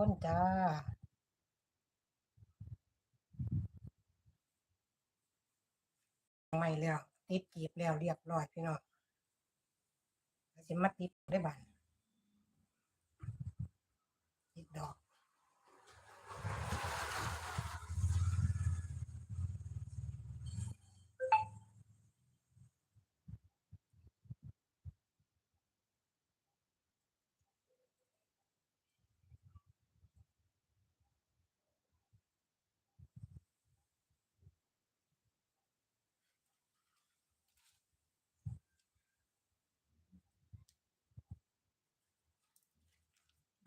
คนจ้าไม่แล้วติดกีบแล้วเรียบร้อยพี่น้องสิมาติดได้บานติดดอก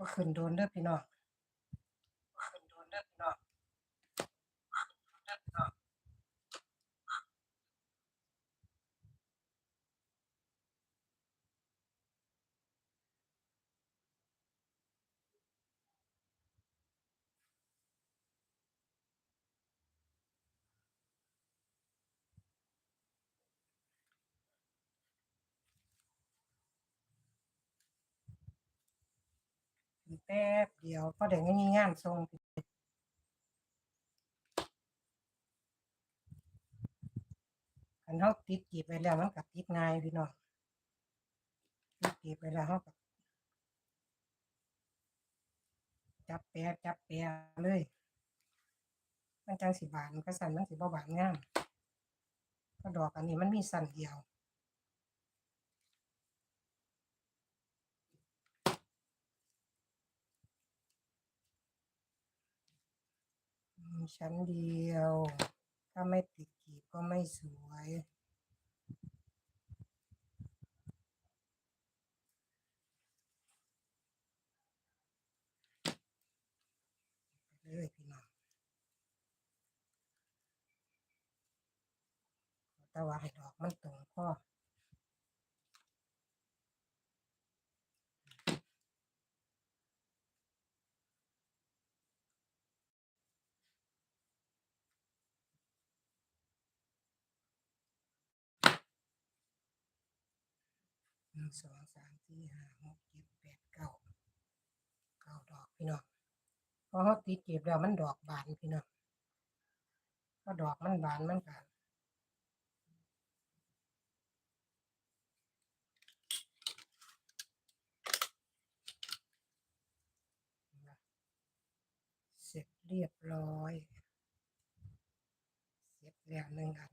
บ่ขึ้นโดนเด้อพี่น้องบ่ขึ้นโดนเด้อพี่น้องบ่ขึ้นโดนเด้อพี่น้องแป๊บเดียวพอได้มีงานส่งคันเฮาติดกีบไว้แล้วมันก็ติดง่ายพี่น้องติดกีบไว้แล้วเฮาก็จับแปะจับแปะเลย มันจังสิบานก็สั่นมันสิบ่บานงามก็ดอกอันนี้มันมีสั่นเดียว มีชั้นเดียว ถ้าไม่ติดกีบก็ไม่สวย เลยพี่น้องแต่ว่าให้ดอกมันตรงพ่อ นึ่งสองสามสี่ห้าหกเจ็ดแปดเก้าเก้าดอกพี่น้องพอเขาติดเก็บแล้วมันดอกบานพี่น้องพอดอกมันบานมันก็เสร็จเรียบร้อย เสร็จแล้วหนึ่งอัน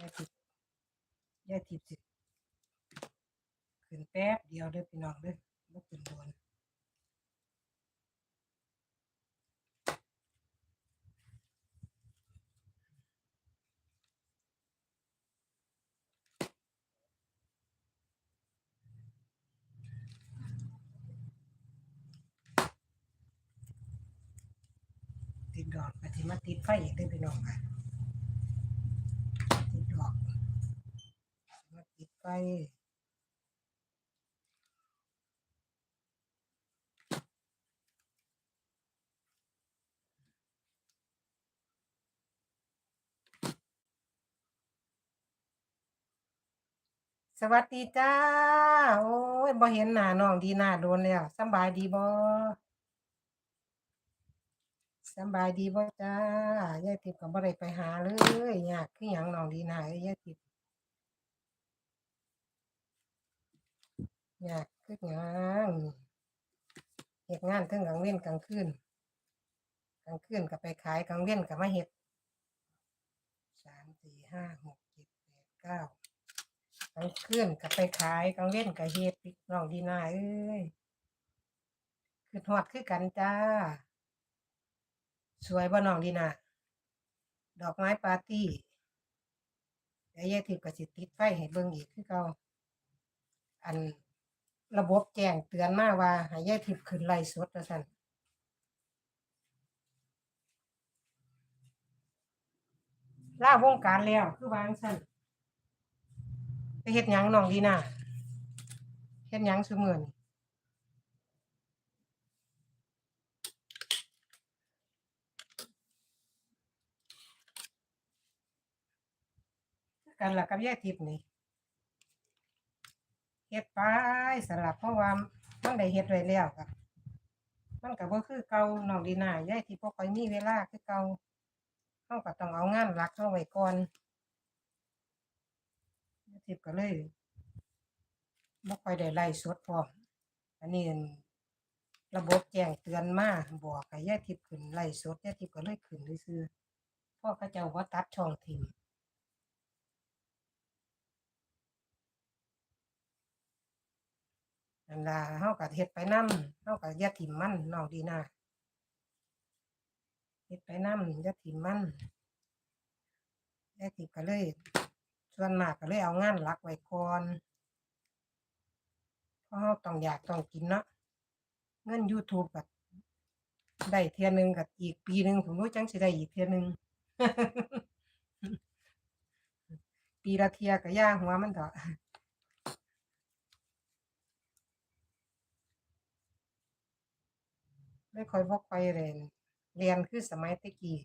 ยายทิพย์ยายทิพย์สิขึ้นแเดียวเด้อพี่น้องเด้บ่ขึ้นโดนติดดอกก็สิมาติดไฟอีกเด้พี่น้องค่ะติดดอกมาติดไฟ สวัสดีจ้า โอ้ยบ่เห็นหน้าน้องดีหน้าโดนแล้วสบายดีบ่สบายดีบ่จ้ายายทิพย์ก็บ่ได้ไปหาเลยยากคือหยังน้องดีหน้าเอ้ยยายทิพย์ยากคือหยังเฮ็ดงานเทั้งกลางเว้นกลางคืนกลางคืนก็ไปขายกลางเว้นก็มาเฮ็ดสามสี่ห้าหกเจ็ดแปดเก้า กลางคืนก็ไปขายกลางเว้นก็เฮ็ดน้องดีนาเอ้ยคือฮอดคือกันจ้า สวยบ่น้องดีนาดอกไม้ปาร์ตี้เดี๋ยวยายทิพย์ก็สิติดไฟให้เบิ่งอีกคือเก่าอันระบบแจ้งเตือนมาว่าให้ยายทิพย์ขึ้นไลฟ์สดว่าซั่นลาวงการแล้วคือวางซั่น ไปเฮ็ดยังน้องดีน่ะเฮ็ดยังซุมือนี้กันล่ะกับยายทิพย์นี่เฮ็ดไปสลับเพราะว่ามันได้เฮ็ดไว้แล้วครับมันก็บ่คือเก่าน้องดีน่ายายที่บ่ค่อยมีเวลาคือเก่าเฮาก็ต้องเอางานหลักเฮาไว้ก่อน ยายทิพย์ก็เลยบ่ค่อยได้ไล่สดพร้อม อันนี้ระบบแจ้งเตือนมาบอกให้ยายทิพย์ขึ้นไล่สดยายทิพย์ก็เลยขึ้นซื่อพราะเขาเจ้าบ่ตัดช่องทิ้งนั่นละเฮาก็เฮ็ดไปนำเฮาก็อย่าถิ่มมันน้องดีนาเฮ็ดไปนำอย่าถิ่มมันยายทิพย์ก็เลย ส่วนมากก็เลยเอางานหลักไว้ก่อนเพราะเฮาต้องอยากต้องกินเนาะเงิน YouTube ก็ได้เทื่อหนึงก็อีกปีหนึ่งผมรู้จังสิได้อีกเทื่อหนึง ปีละเที่ยก็ย่าหัวมันเถาะไม่ค่อยบ่ค่อยเรียนเรียนคือสมัยตะกี้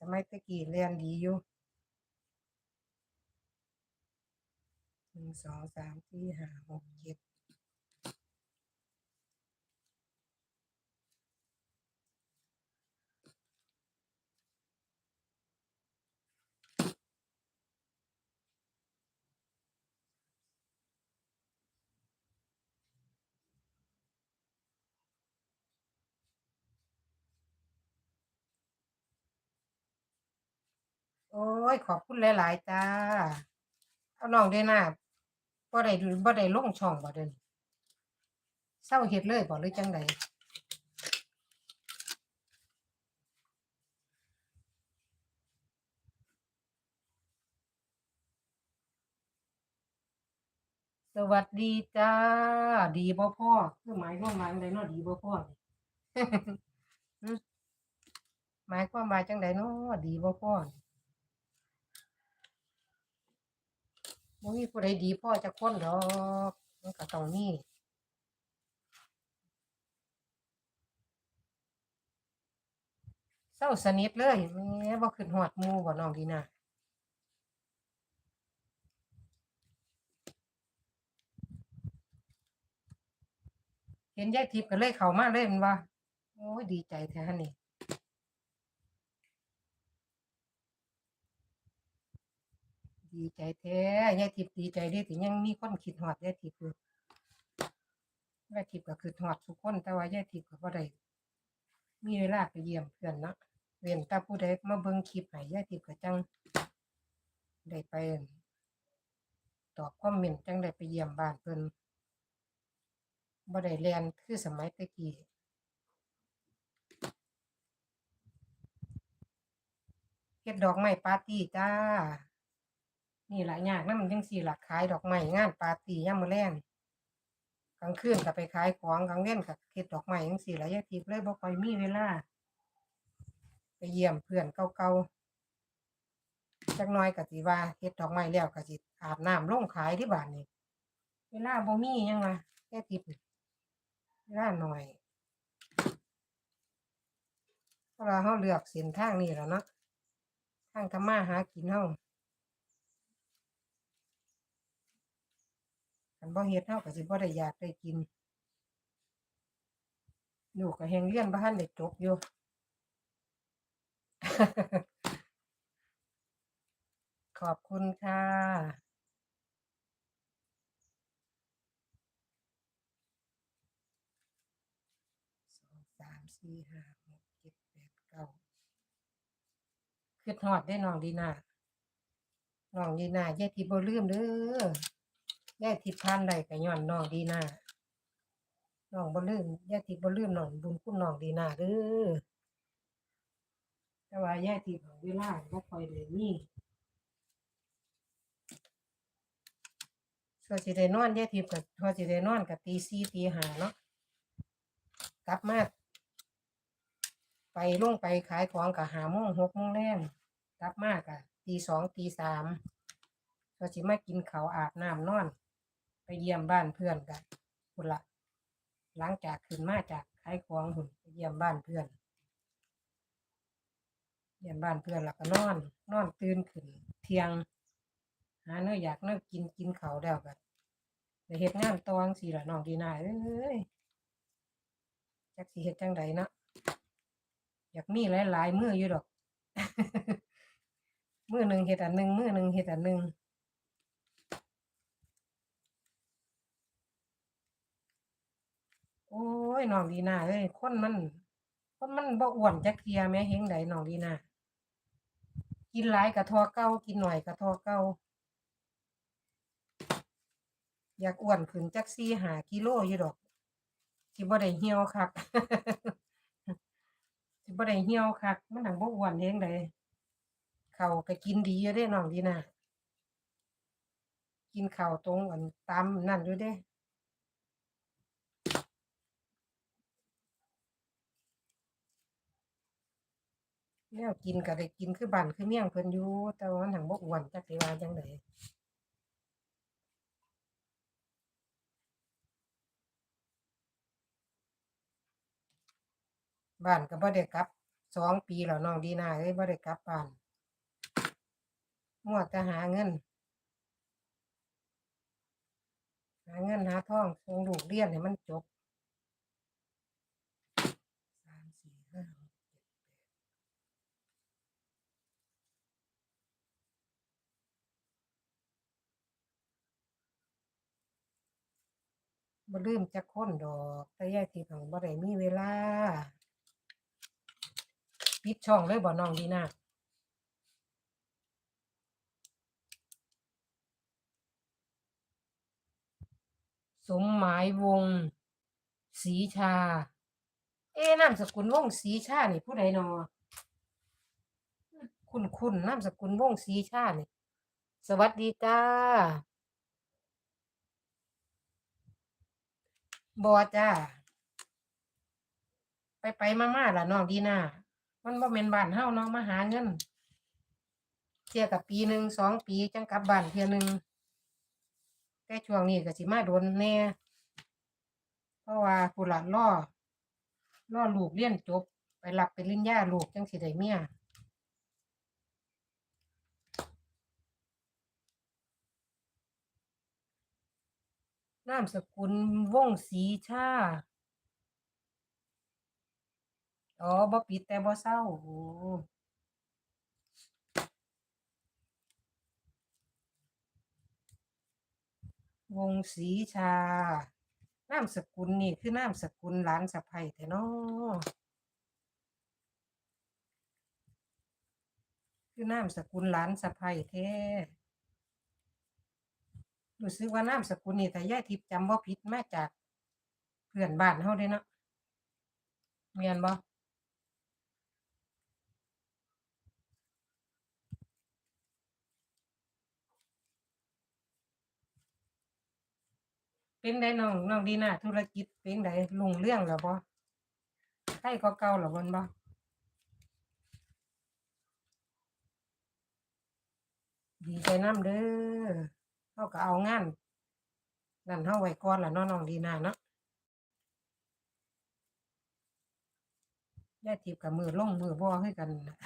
สมัยตะกี้เรียนดีอยู่ หนึ่งสองสามสี่ห้าหกเจ็ดโอ้ย ขอบคุณหลาย ๆ จ้า เอาน้องด้น่า บ่ได้บ่ได้ลงช่องบ่เด้อนี้เซาเฮ็ดเลยบ่หรือจังใดสวัสดีจ้า ดีบ่พ่อคือหมายความว่าจังใดเนาะดีบ่พ่อหมายความว่าจังใดเนาะดีบ่พ่อ นี่มีผู้ใดดีพ่อจักคนดอกมันก็ต้องมีเซาสนิทเลยแหมบ่คิดฮอดหมูบ่น้องดีน่าเห็นยายทิพย์ก็เลยเข้ามาเลยม่นบ่าโอ้ยดีใจแท้นี่ ดีใจแท้ยายทิพย์ดีใจเดะที่ยังมีคนคิดฮอดยายทิพย์อยู่ยายทิพย์ก็คิดฮอดทุกคน แต่ว่ายายทิพย์ก็บ่ได้มีเวลาไปเยี่ยมเพื่อนเนาะเว้นแต่ผู้ใดมาเบิ่งคลิปให้ยายทิพย์ก็จังได้ไปตอบคอมเมนต์จังได้ไปเยี่ยมบ้านเพิ่นบ่ได้แล่นคือสมัยต่กี้เฮ็ดดอกไม้ปาร์ตี้จ้า นี่หล่ะยากนำจังซี่หล่ะขายดอกไม้งานปาร์ตียามมื้อแลงกลางคืนก็ไปขายของกลางเว้นก็เฮ็ดดอกไม้จังซี่หล่ะยายทิพย์เลยบ่ค่อยมีเวลาไปเยี่ยมเพื่อนเก่าๆจักหน่อยก็สิว่าเฮ็ดดอกไม้แล้วก็สิอาบน้ำลงขายที่บ้านนี่เวลาบ่มียังว่ายายทิพย์นี่เวลาหน้อยเพราะว่าเราเลือกเส้นทางนี้แล้วเนาะทางทำมาหากินเรา คันบ่เฮ็ดเราก็สิบ่ได้อยากได้กินลูกก็แฮงเรียนบ่ทันได้จบอยู่ขอบคุณค่ะ สองสามสี่ห้าหกเจ็ดแปดเก้าคิดฮอดเด้น้องดีนาน้องดีน่ายายทิพย์บ่ลืมเด้อ ยายทิพย์ผ่านได้ก็ญ้อนน้องดีหน่าน้องบ่ลืมยายทิพย์บ่ลืมน้องบุญคุณน้องดีหน่าเด้อแต่ว่ายายทิพย์เวลาบ่ค่อยได้มีส่วนสิได้นอนยายทิพย์ก็พอสิได้นอนก็ตี4ตี5เนาะกลับมาไปลงไปขายของก็5โมง6โมงแลงกลับมาก็ตี2ตี3ก็สิมากินข้าอาบน้ำนอน ไปเยี่ยมบ้านเพื่อนกันพุ่นล่ะหลังจากขึ้นมาจากขายของพุ่นไปเยี่ยมบ้านเพื่อน เยี่ยมบ้านเพื่อนแล้วก็นอน นอนตื่นขึ้น เที่ยง หาเนื้ออยากเนื้อกินกินเขาแล้วก็ไปเฮ็ดงานตองสิละน้องดีนาเอ้ยจักสิเฮ็ดจังใดเนาะอยากมีหลายๆมืออยู่ดอก มือหนึ่งเฮ็ดอันหนึ่งมือหนึ่งเฮ็ดอันหนึ่ง โอ้ยน้องดีนาเอ้ยคนมัน คนมันบ่อ้วนจักเทียแหม่เฮงใดน้องดีนากินหลายกะทอเก่ากินหน่อยกะทอเก่าอยากอ้วนขึ้นจักสี่หากิโลอยู่ดอกสิบ่ได้เหี่ยวคักสิบ่ได้เหี่ยวคักมันหนังบ่อ้วนเฮงใดข้าก็กินดีอยู่เด้น้องดีนากินข้าวตรงอันตามนั่นอยู่เด้ แนวกินก็ได้กินคือบ้านคือเมี่ยงเพิ่นอยู่แต่ว่ามันหังบ่อ้วนจักสิว่าจังไดบ้านก็บ่ได้กลับสองปีแล้วน้องดีนาเอ้ยบ่ได้กลับบ้านมัวแต่หาเงิน หาเงินหาทองส่งลูกเรียนให้มันจบสามสี่ห้าหกเจ็ดแปด บ่ลืมจักคนดอกแต่ยายทิพย์หั้นบ่ได้มีเวลา ปิดช่องเลยบ่น้องดีนาสมหมายวงศ์ศรีชา เอ๊นามสกุลวงศ์ศรีชานี่ผู้ใดนอคุณคุณนามสกุลวงศ์ศรีชานี่ สวัสดีจ้า บอจ้า ไปไปมามาล่ะน้องดีน่ามันบ่แม่นบ้านเฮาเนาะมาหาเงินเที่ยกับปีหนึ่งสองปีจังกลับบ้านเที่ยหนึ่งแต่ช่วงนี้ก็สิมาโดนแน่ เพราะว่าผู้หลานล่อล่อลูกเรียนจบ ไปรับไปริญญาลูกจังสิได้เมีย นามสกุลวงศีชาอ๋อบ่ปิดแต่บ่เศร้าโอ้วงศรีชา นามสกุลนี่คือนามสกุลหลานสะใภ้แท้เนาะคือนามสกุลหลานสะใภ้แท้ รู้สึกว่านามสกุลนี่แต่ยายทิพย์จำบ่ผิดมาจากเพื่อนบ้านเฮาเด้เนาะแม่นบ่เป็นไดน้องน้องดีน่าธุรกิจเป็นไดรุ่งเรื่องแล้วบ่ใกล้ก็เก่าแล้วบ่นบ่ดีใจน้ำเด้อ เฮาก็เอางานนั่นเฮาไว้ก่อนละเนาะน้องดีนาเนาะยาทิพย์กับมือลงมือบ่คือกันน่ะ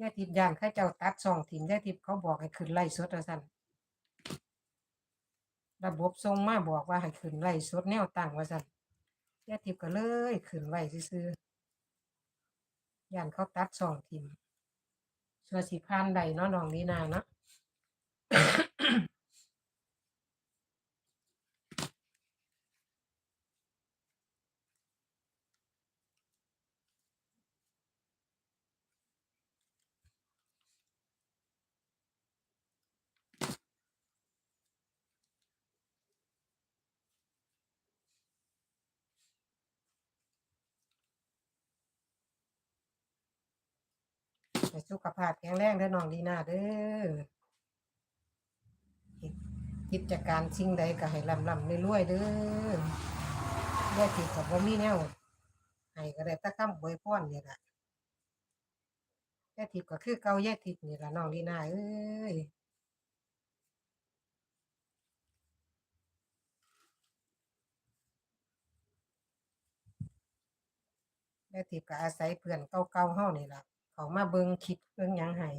ยาทิพย์ย่านเขาเจ้าตัดช่องถิ่มยาทิพย์เขาบอกให้ขึ้นไลฟ์สดว่าซั่นระบบส่งมาบอกว่าให้ขึ้นไลฟ์สดแนวตั้งว่าซั่นยาทิพย์ก็เลยขึ้นไว้ซื่อย่านเขาตัดช่องทิ่มส่วนสิผ่านได้เนาะน้องนีนาเนาะ ให้สุขภาพแข็งแรงเด้อน้องดีนาเด้อ กิจการสิ่งใดก็ให้ร่ำร่ำรวยๆเด้อยายทิพย์ก็บ่มีแนวให้ก็ได้ต่คำอวยพรนี่ล่ะยายทิพย์ก็คือเก่ายายทิพย์นี่แหละน้องดีนาเอ้ยยายทิพย์ก็อาศัยเพื่อนเก่าๆเฮานี่แหละเขามาเบิงคลิปเบิงยังให้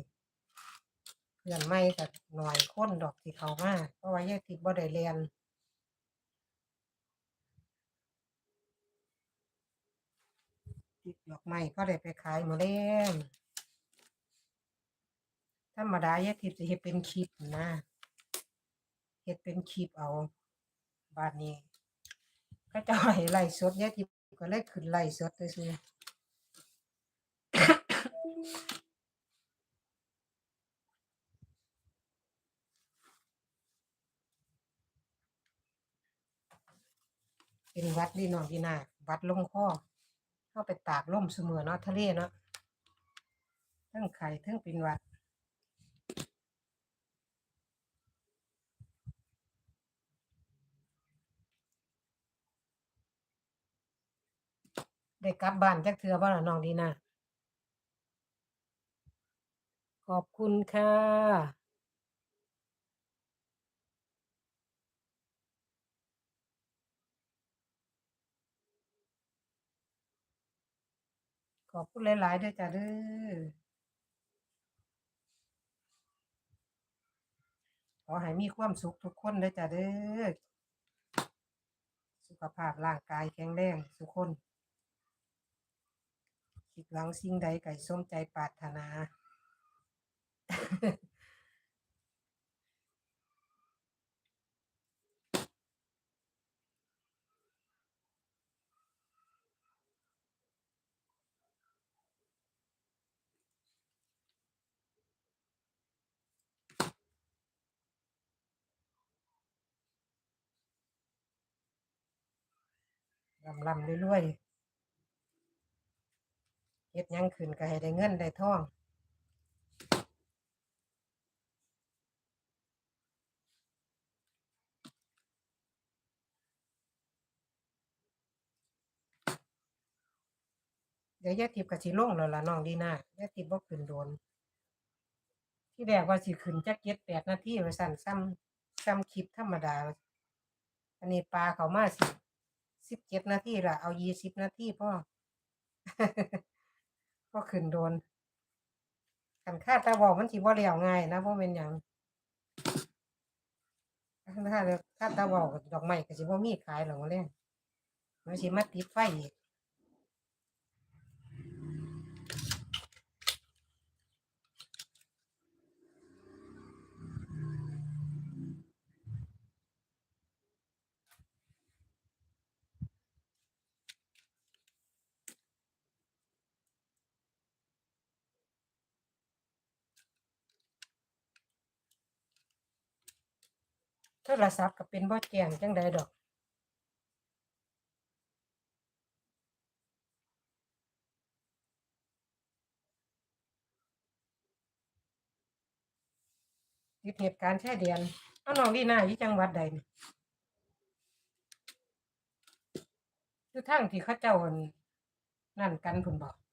พื่อนไม่กับหน่อยคนดอกที่เขามาเพราะว่ายายติดบ่ได้เรียนติดดอกไม้ก็ได้ไปขายมาเล่นธรรมดายายติดจะเฮ็ดเป็นคลิปนะเฮ็ดเป็นคลิปเอาบาดนี้ ก็จะให้ไล่สดยายติดก็เลยขึ้นไล่สดซื่อๆ เป็นวัดดีเนาะพี่นาวัดลงคอเข้าไปตากล่มเสมอเนาะทะเลเนาะทั้งไข่ทั้งเป็นวัดได้กลับบ้านจักเทือบ่ล่ะน้องดีนาขอบคุณค่ะ ขอบคุณหลายๆด้วยจ้ะเด้อขอให้มีความสุขทุกคนด้อจ้ะเด้อสุขภาพร่างกายแข็งแรงทุกคนคิดหวังสิ่งใดไก่สมใจปรารถนา ลำลำรวยๆเฮ็ดยังขึ้นก็ให้ได้เงินได้ทองเดี๋ยวยายทิพย์ก็สิลงแล้วล่ะน้องดีน่ายายทิพย์บ่ขึ้นโดน ที่แรกว่าสิขึ้นจัก7 8นาทีว่าซั่นซ้ำซ้ำคลิปธรรมดา อันนี้ปลาเขามาสิ สิบเจ็ดนาทีละเอายี่สิบนาทีพ่อก็ขึ้นโดนขันคาดตาบอกมันสีบว่เรียวง่ายนะเพราะเป็นอย่างถ้าค่าตาบอกดอกไม้ก็สิบ่มีขายหรอกเลยมันสิมาติดไฟอีก ทรศัพท์ก็เป็นบ่แจ้งจังใดดอกติดเหตุการณ์แช่เดียนเอาน้องดีน่าอยู่จังหวัดใดนี่อยู่ทางที่เขาเจ้าหันนั่นกันพุ่นบ่อุ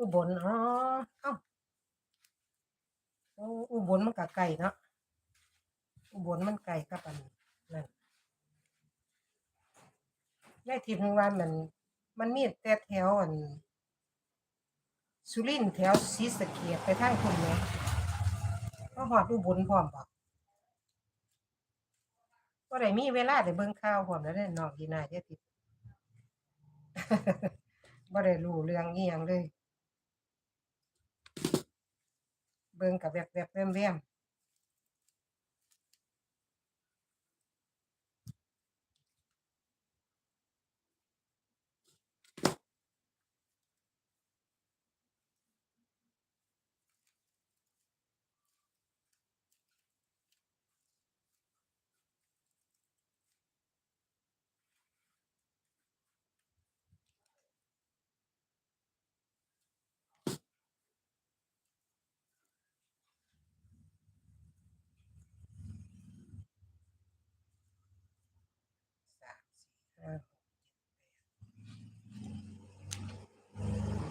อุบลอ๋อเอ้าอุบลมันก็ไกลเนาะอุบลมันไกลกับอันนั่นได้ทีมว่ามัน มันมีแต่แถวอันสุรินแถวศรีสะเกษไปทางพุ่นแหมก็ฮอดอุบลพร้อมบ่บ่ได้มีเวลาได้เบิ่งข่าวพร้อมแล้วเด้นองดีน่าเดี๋ยวติบ่ได้รู้เรื่องอีหยังเลย เบิ่งกับแบบแบบแวม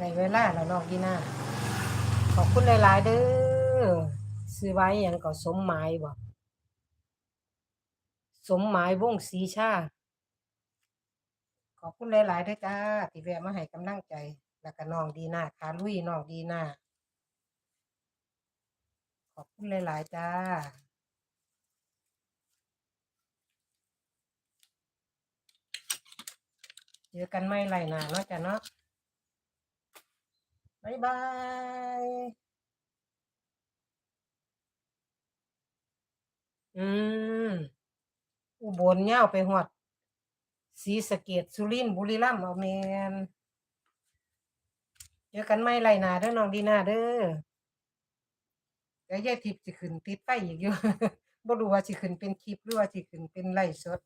ได้เวลาแล้วนองดีน่าขอบคุณหลาย ๆ เด้อซื้อไว้หยังก็สมหมายบ่สมหมายวงศรีชา ขอบคุณหลายๆเด้อจ้าที่แวะมาให้กำลังใจ แล้วก็น้องดีน่าขาลุยน้องดีน่าขอบคุณหลาย ๆ จ้าเจอกันไม่ไรหนาเนาะจ้ะเนาะ บ๊ายบายอืมอุบลยาวไปฮอดศรีสะเกษสุรินทร์บุรีรัมย์เอาแม่นเจอกันไม่ไรหนาเด้อน้องดีน่าเด้อเดี๋ยวยายทิพย์สิขึ้นติดไฟอีกอยู่ บ่รู้ว่าสิขึ้นเป็นคลิปหรือว่าสิขึ้นเป็นไลฟ์สด